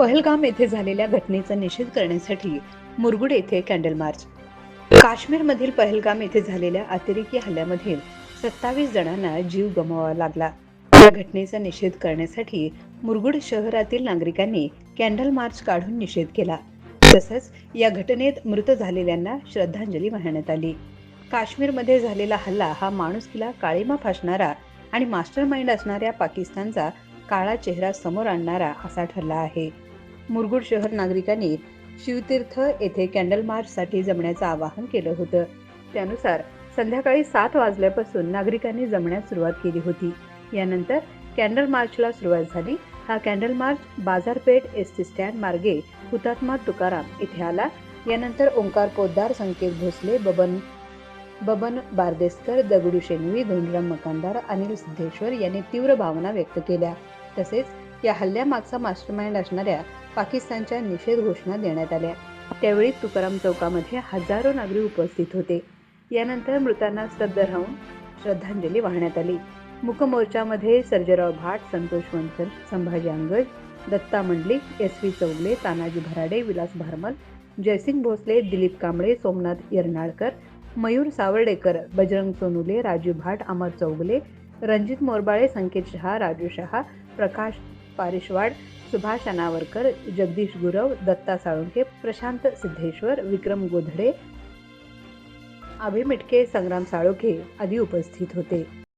पहलगाम येथे झालेल्या घटनेचा निषेध करण्यासाठी मुरगुड येथे कॅन्डल मार्च काश्मीरमधील पहलगाम येथे झालेल्या अतिरेकी हल्ल्यामध्ये सत्तावीस जणांना जीव गमवावा लागला. या घटनेचा निषेध करण्यासाठी मुरगुड शहरातील नागरिकांनी कॅन्डल मार्च काढून निषेध केला. तसंच या घटनेत मृत झालेल्यांना श्रद्धांजली वाहण्यात आली. काश्मीरमध्ये झालेला हल्ला हा माणुसकीला काळीमा फासणारा आणि मास्टर माइंड असणाऱ्या पाकिस्तानचा काळा चेहरा समोर आणणारा असा ठरला आहे. मुरगुड शहर नागरिकांनी शिवतीर्थ येथे कॅन्डल मार्चसाठी जमण्याचं आवाहन केलं होतं. त्यानुसार संध्याकाळी सात वाजल्यापासून नागरिकांनी जमण्यास सुरुवात केली होती. यानंतर कॅन्डल मार्चला सुरुवात झाली. हा कॅन्डल मार्च बाजारपेठ एस टी स्टँड मार्गे हुतात्मा तुकाराम इथे आला. यानंतर ओंकार पोद्दार संकेत भोसले बबन बबन बारदेसकर दगडू शेनवी धोंडराम मकानदार अनिल सिद्धेश्वर यांनी तीव्र भावना व्यक्त केल्या. तसेच या हल्ल्यामागचा मास्टरमाइंड असणाऱ्या पाकिस्तानच्या निषेध घोषणा देण्यात आल्या. त्यावेळी तुकाराम चौकामध्ये हजारो नागरिक उपस्थित होते. यानंतर मृतांना श्रद्धा राहून श्रद्धांजली वाहण्यात आली. मुकमोर्चामध्ये सर्जेराव भाट संतोष वनकर संभाजी अंगज दत्ता मंडलिक एस व्ही चौगले तानाजी भराडे विलास भारमल जयसिंग भोसले दिलीप कांबळे सोमनाथ यरनाळकर मयूर सावर्डेकर बजरंग सोनुले राजू भाट अमर चौगले रणजित मोरबाळे संकेत शहा राजू शहा प्रकाश पारिशवाड सुभाष अनावरकर जगदीश गुरव दत्ता साळुंके प्रशांत सिद्धेश्वर विक्रम गोधडे अभिमिटके संग्राम साळोखे आदी उपस्थित होते.